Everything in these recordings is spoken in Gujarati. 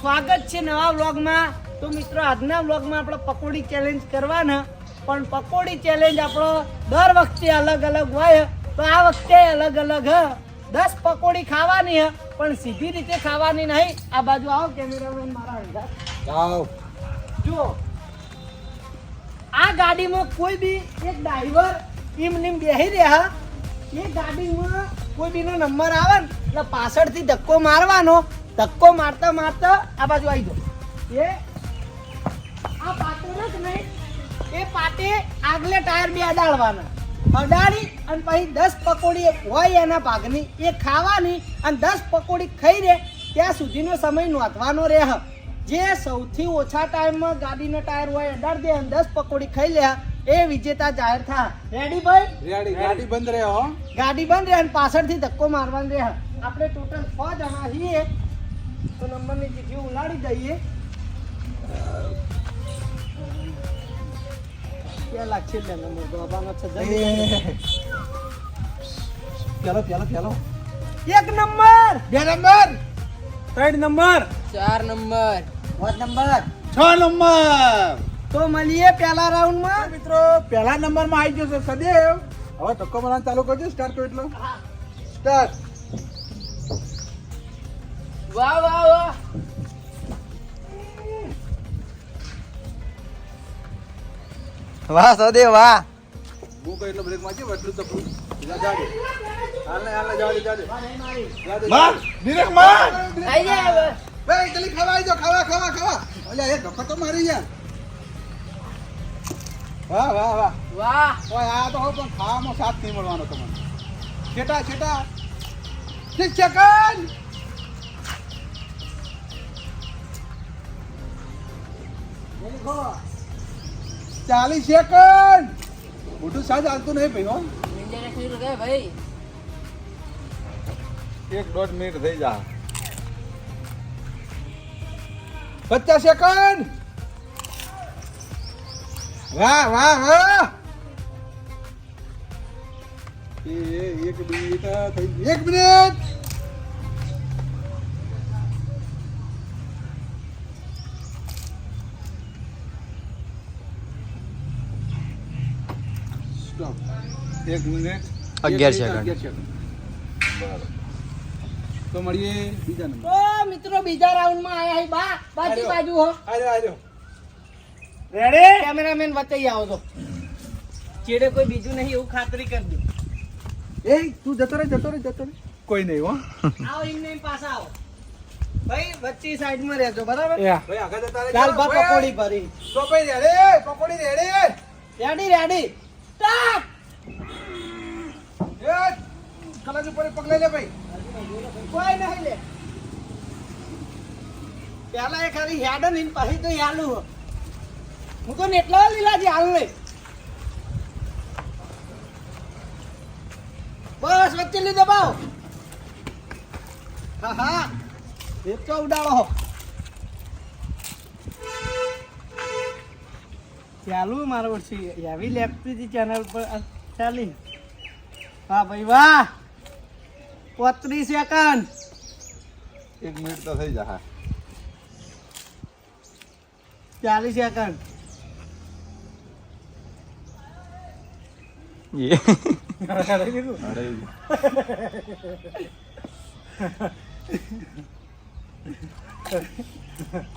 સ્વાગત છે નવા વ્લોગમાં. તો મિત્રો આજના વ્લોગમાં આપણે પકોડી ચેલેન્જ કરવાના. પણ પકોડી ચેલેન્જ આપણો દર વખતે અલગ અલગ હોય. તો આ વખતે અલગ અલગ હ. દસ પકોડી ખાવાની હ. પણ સીધી રીતે ખાવાની નહીં. આ બાજુ આવો કેમેરામેન મારા અંગાત. જાઓ. આ ગાડીમાં કોઈ બી એક ડ્રાઈવર એમ નીમ બેહી રહ્યા એ ગાડીમાં કોઈ બીનો નંબર આવે ને એટલે પાછળથી ધક્કો મારવાનો. ધક્કો મારતા મારતા આ બાજુ આવી દો એ આ પાટો નથી નહીં. એ પાટે આગલે ટાયર બે અડાડવાના. અડાડી અને પછી દસ પકોડી હોય એના ભાગની એ ખાવાની અને દસ પકોડી ખાઈ રે ત્યાં સુધીનો સમય નોંધવાનો રહે. જે સૌથી ઓછા ટાઈમમાં ગાડીનો ટાયર હોય અડાડ દે અને દસ પકોડી ખાઈ લે એ વિજેતા જાહેર થા. રેડી ભાઈ? રેડી ગાડી બંધ રહે હો. ગાડી બંધ રહે અને પાછળથી ધક્કો મારવાનો રહે. આપણે ટોટલ છ જણા છીએ. નંબરની ચીઠી ઉલાડી દઈએ. ક્યાં લાગશે એટલે નંબર બાબાનો છે. પેલો પેલો પેલો. એક નંબર! બે નંબર! ત્રણ નંબર! ચાર નંબર. પાંચ નંબર. છ નંબર! તો મળીએ પહેલા રાઉન્ડમાં મિત્રો પહેલા નંબરમાં આવી ગયો છે સદેવ. હવે ધક્કો મારવાનું ચાલુ કરજો સ્ટાર્ટ કરો એટલો. સ્ટાર્ટ વાહ વાહ વાહ. વાહ સદેવ વાહ. હું કઈ એટલો બ્રેક મારજો એટલું તો પૂરું. જા, જાડે હાલે હાલે જાડે જાડે માર, જાડે. માર. આઈ જા હવે. ભાઈ જલ્દી ખવાઈ આવી જાઓ ખાવા ખાવા ખાવા. અલ્યા એ ધક્કો તો મારી યાર વાહ વાહ વાહ. વાહ. ઓય આ તો પણ ખાવામાં સાથ નહીં મળવાનો તમને છેટા છેટા. ઠીક છે કન. ચાલીસ સેકન્ડ મોટું સાજ હાલતું નહીં ભાઈ હો ઇન્ડિયન એક્સપ્રેસ લગાય ભાઈ એક દોઢ મિનિટ થઈ જા પચાસ સેકન્ડ વાહ વાહ વાહ એ એ, એક મિનિટ આ થઈ ગઈ. એક મિનિટ એક મિનિટ. અગિયાર સેકન્ડ. તો મળીએ બીજા નંબર. તો મિત્રો બીજા રાઉન્ડમાં આયા હી બા. બાજુ બાજુ હો. આજો આજો રેડી કેમેરામેન વચ્ચે આવો તો. ચેડે કોઈ બીજું નહીં એવું ખાતરી કરી દો. એ તું જતો રે જતો રે જતો રે કોઈ નહીં હો. આવો એમને નહીં પાછા આવો. ભાઈ વચ્ચે સાઈડમાં રહેજો બરાબર? ભાઈ આગળ જતા રહે ચાલ બા પકોડી ભરી. તો ભાઈ રેડી પકોડી રેડી રેડી રેડી સ્ટાર્ટ એ કલાક ઉપર પકડાઈ લે ભાઈ. કોઈ નહીં લે. પેલા એ ખાલી હેડ ને પછી તો યાલું હો. તો નેટલા લીલાજી હાલ નહીં. બસ વચ્ચે લીધો બાવ. હા હા. એક તો ઉડાડો ચાલુ મારો વર્ષી એવી લેપતી ચેનલ પર ચાલી. હા ભાઈ વાહ. પોત્રીસ સેકન્ડ એક મિનિટ તો થઈ જા ચાલીસ સેકન્ડ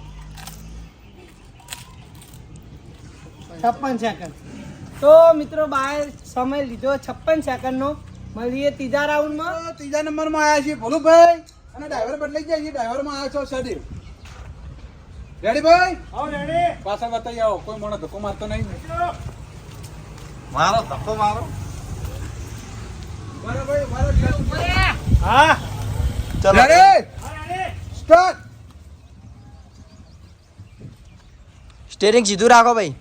છપ્પન સેકન્ડ તો મિત્રો બહાર સમય લીધો છપ્પન સેકન્ડનો મળીએ ત્રીજા રાઉન્ડમાં ત્રીજા નંબરમાં આવ્યા છીએ ભોલુભાઈ. અને ડ્રાઈવર બદલાઈ જાય છે. ડ્રાઈવરમાં આવ્યા છો સદી રેડી ભાઈ? પાછા બતાવી આવો. કોઈ મને ધક્કો મારતો નહીં. મારો ધક્કો મારો. હા. ચલો. રેડી સ્ટાર્ટ સ્ટેરિંગ સીધું રાખો ભાઈ.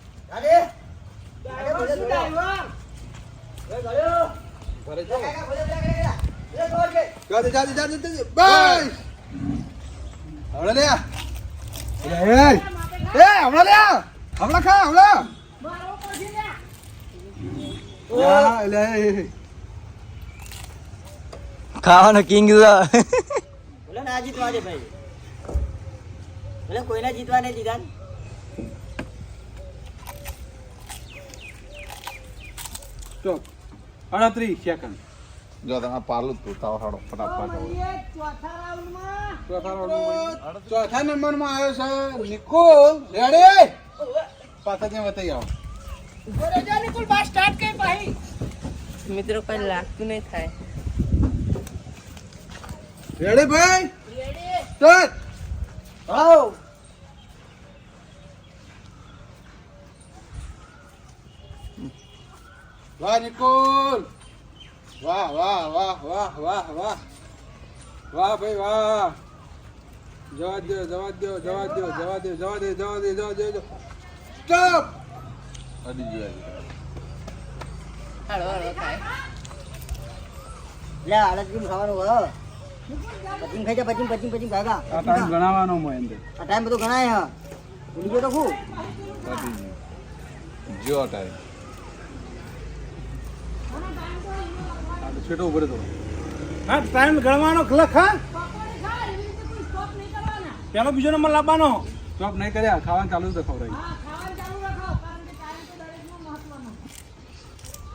જાજે જાજે જાજે જાજે. બસ. હમણાં લે એ હમણાં લે હમણાં ખા હમણાં. ખાવાનો કિંગ ભાઈ. એટલે કોઈને જીતવા નહીં દીધા સ્ટોપ અડત્રીસ સેકન્ડ જો તમે પાલું તું તાવ હાડો ફટાફટ ચોથા રાઉન્ડમાં ચોથા નંબરમાં આવ્યો છે નિકોલ. રેડે? પાછા ત્યાં બતાવી આવો મિત્રો કઈ લાગતું નહીં થાય. રેડે ભાઈ? સ્ટાર્ટ હાઉ વાહ નિકુલ. વાહ વાહ વાહ વાહ વાહ વાહ. વાહ ભાઈ વાહ. જવા દો જવા દો જવા દો જવા દો જવા દે જવા દે જવા દો સ્ટોપ અડી ગયો હાલો હાલો થાય લે આળસ કેમ ખાવાનું હો. પચીમ ખાઈ જા પચીમ પચીમ પચીમ ખાગા આ ટાઈમ ગણાવવાનો મો અંદર. આ ટાઈમ બધું ગણાય હા. ભૂલી ગયો તો ખું જો ટાઈમ આ તો છેટો ઊભો રહેતો. હા ટાઈમ ગણવાનો લખ હા? પેલો બીજો નંબર લાવવાનો. સ્ટોપ નહીં કર્યા ખાવાનું ચાલુ તો ખવડાવી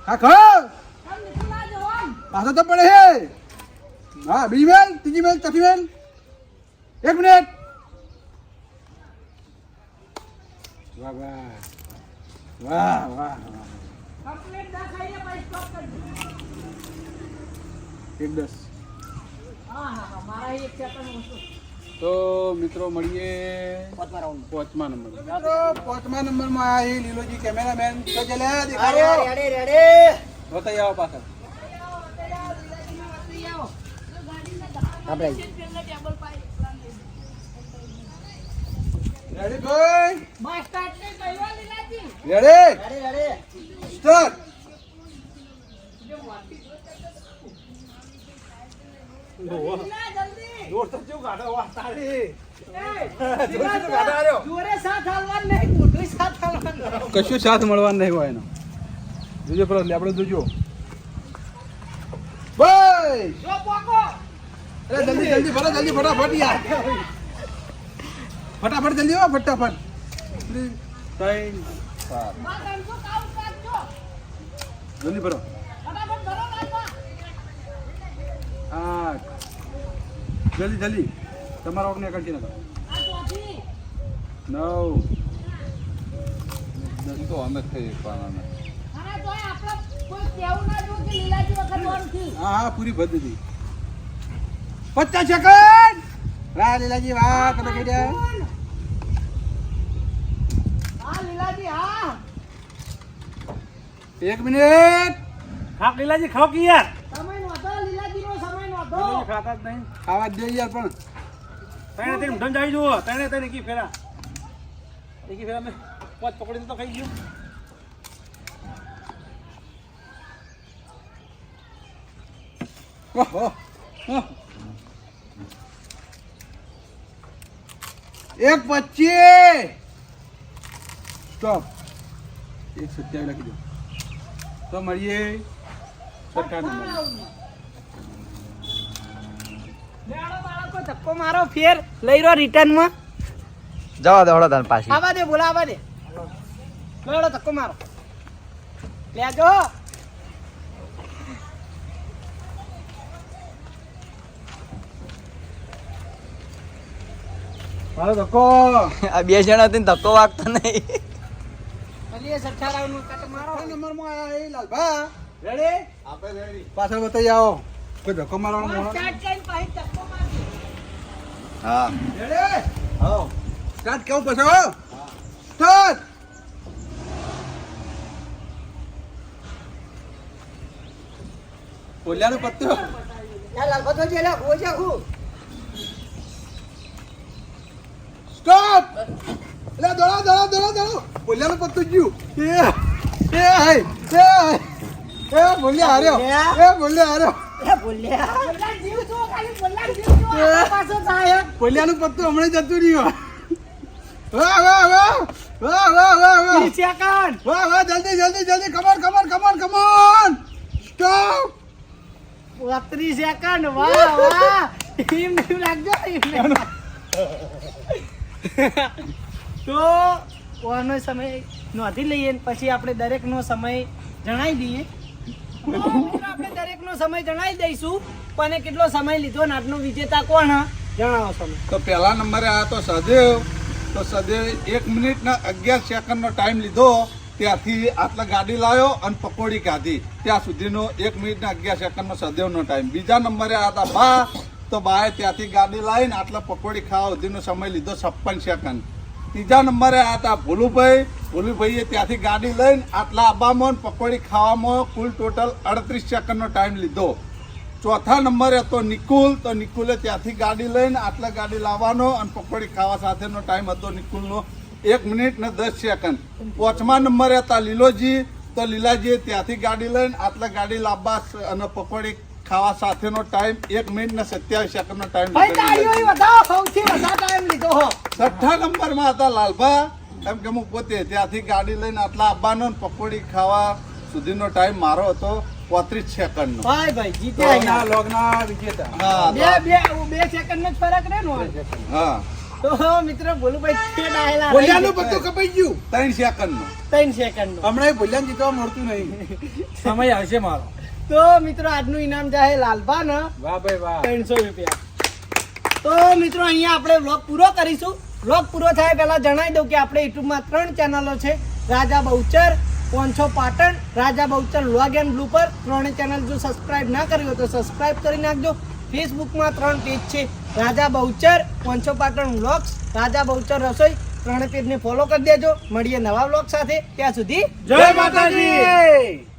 હા ખાઓ પાછો તો પડે હે. હા બીજી બેન ત્રીજી બેન ચોથી બેન એક મિનિટ. વાહ વાહ. વાહ વાહ વાહ. એક દસ. તો મિત્રો મળીએ પાંચમા નંબર પાંચમા નંબરમાં આ એ લીલોજી કેમેરામેન તો ચલે દેખાડો. રેડી રેડી બતાઈ આવો પાછળ. રેડી ભાઈ રેડી રેડી રેડી સ્ટાર્ટ જોરે સાથ હાલવાનું નહીં મોટું સાથ કશું સાથ મળવાનું નહીં હોય એનો. જોજો પેલો આપણે જોજો. ભાઈ! અરે જલ્દી જલ્દી ભરો જલ્દી ફટાફટ યાર. ફટાફટ જલ્દી હો ફટાફટ. ત્રણ સાત જલ્દી ભરો. આઠ જલ્દી જલ્દી. તમારા ઓગને કરતી નકર નવ. તો અમે થઈ પાના હા હા પૂરી ભર દીધી. પચાસ સેકન્ડ! વાહ લીલાજી વાહ તમે કહી દે હા. એક મિનિટ. ખાક લીલાજી ખાઓ કે યાર સમય નોંધો લીલાજીનો સમય નોંધો લીલાજી ખાતા જ નહીં. ખાવા જ દે યાર પણ. તને તને ઢંઢ આવી જુઓ. તને તને કી ફેરા. એકી ફેરા મેં પોચ પકડી તો ખાઈ ગયો. ઓહો, એક પચીસ. સ્ટોપ. એક સત્યાવીસ લખી દો. તો મળીએ. બાળકો ધક્કો મારો ફેર. લઈ રહ્યો રિટર્નમાં. જવા દે હળો તને પાછી. આવા દે બોલા આવા દે લેડો ધક્કો મારો. લેજો મારો ધક્કો. આ બે જણા હતી ધક્કો વાગતો નહીં. મળીએ છઠ્ઠા રાઉન્ડમાં કટ મારો. આ નંબરમાં આયા એ લાલભા. રેડી આપણે રેડી પાછળ બતાવી આવો. કોઈ ધક્કો મારવાનો સ્ટાર્ટ કરીને હા. હા. સ્ટાર્ટ કેવું પછી હો? સ્ટાર્ટ ઓલિયાનું પત્તું. સ્ટોપ! લે દોડો દોડો દોડો દોડો. બોલ્યાનું પત્તું ગયું એ એ હાય એ હાય એ બોલ્યા હાર્યો. એ બોલ્યા હાર્યો. એ બોલ્યા? જીવ જો ખાલી બોલ્યા જીવ પાછો થાય પત્તું હમણાં જતું રહ્યું. વાહ વાહ વાહ વાહ વાહ વાહ વાહ. સેકન્ડ વાહ વાહ જલ્દી જલ્દી જલ્દી. Come on come on come on come on stop બત્રીસ સેકન્ડ વાહ વાહ. નહીં લાગજો તો ઓનો સમય નોંધી લઈએ પછી આપણે દરેકનો સમય જણાવી દઈએ. આપણે દરેકનો સમય જણાવી દઈશું, પણ કેટલો સમય લીધો ને આજનો વિજેતા કોણ જણાવો તમે તો પહેલા નંબરે આ તો સદેવ તો સદેવ એક મિનિટ ને અગિયાર સેકન્ડનો ટાઈમ લીધો ત્યાંથી આટલા ગાડી લાવ્યો અને પકોડી કાઢી. ત્યાં સુધીનો એક મિનિટ ને અગિયાર સેકન્ડનો સદેવનો ટાઈમ. બીજા નંબરે આ હતા બા, તો બાએ ત્યાંથી ગાડી લાવીને આટલા પકોડી ખાવા સુધીનો સમય લીધો, છપ્પન સેકન્ડ. ત્રીજા નંબરે હતા ભોલુભાઈ. ભોલુભાઈએ ત્યાંથી ગાડી લઈને આટલા આબામાં પકોડી ખાવામાં કુલ ટોટલ અડત્રીસ સેકન્ડનો ટાઈમ લીધો. ચોથા નંબરે હતો નિકુલ. તો નિકુલે ત્યાંથી ગાડી લઈને આટલા ગાડી લાવવાનો અને પકોડી ખાવા સાથેનો ટાઈમ હતો નિકુલનો. એક મિનિટ ને દસ સેકન્ડ. પાંચમા નંબરે હતા લીલોજી. તો લીલાજીએ ત્યાંથી ગાડી લઈને આટલા ગાડી લાવવા અને પકોડી ખાવા સાથેનો ટાઈમ એક મિનિટ ને સત્યાવીસ સેકન્ડનો ટાઈમ ભાઈ તાળીઓ ય વધાવો સૌથી વધારે ટાઈમ લીધો હો. છઠ્ઠા નંબરમાં હતા લાલભા. એમ કે હું પોતે ત્યાંથી ગાડી લઈને આટલા આવવાનો ને પકોડી ખાવા સુધીનો ટાઈમ મારો હતો પોત્રીસ સેકન્ડનો ભાઈ ભાઈ જીત્યા લોગના વિજેતા. હા બે બે બે સેકન્ડ નો જ ફરક રહે ને હા. તો મિત્રો ભોલુભાઈ તે ડાયેલા ભોલિયાનું બધું કપાઈ ગયું. ત્રણ સેકન્ડનો ત્રણ સેકન્ડ નો હમણાં ભોલિયાને જીતવા મળતું નહીં. સમય આવશે મારો. તો મિત્રો આજનું ઇનામ જાહે લાલભા ને વાહ ભાઈ વાહ. ત્રણસો રૂપિયા. તો મિત્રો અહીંયા આપણે વ્લોગ પૂરો કરીશું. વ્લોગ પૂરો થાય પહેલા જણાવી દઉં કે આપણે યુટ્યુબમાં ત્રણ ચેનલો છે. Raja Bahuchar પોંછો Patan Raja Bahuchar vlog and blooper ત્રણે ચેનલ જો સબસ્ક્રાઇબ ના કરી હોય તો સબસ્ક્રાઇબ કરી નાખજો. ફેસબુકમાં ત્રણ પેજ છે. રાજા બહુચર પોંછો પાટણ વ્લોગ્સ રાજા બહુચર રસોઈ. ત્રણે પેજને ફોલો કરી દેજો. મળીએ નવા વ્લોગ સાથે. ત્યાં સુધી જય માતાજી!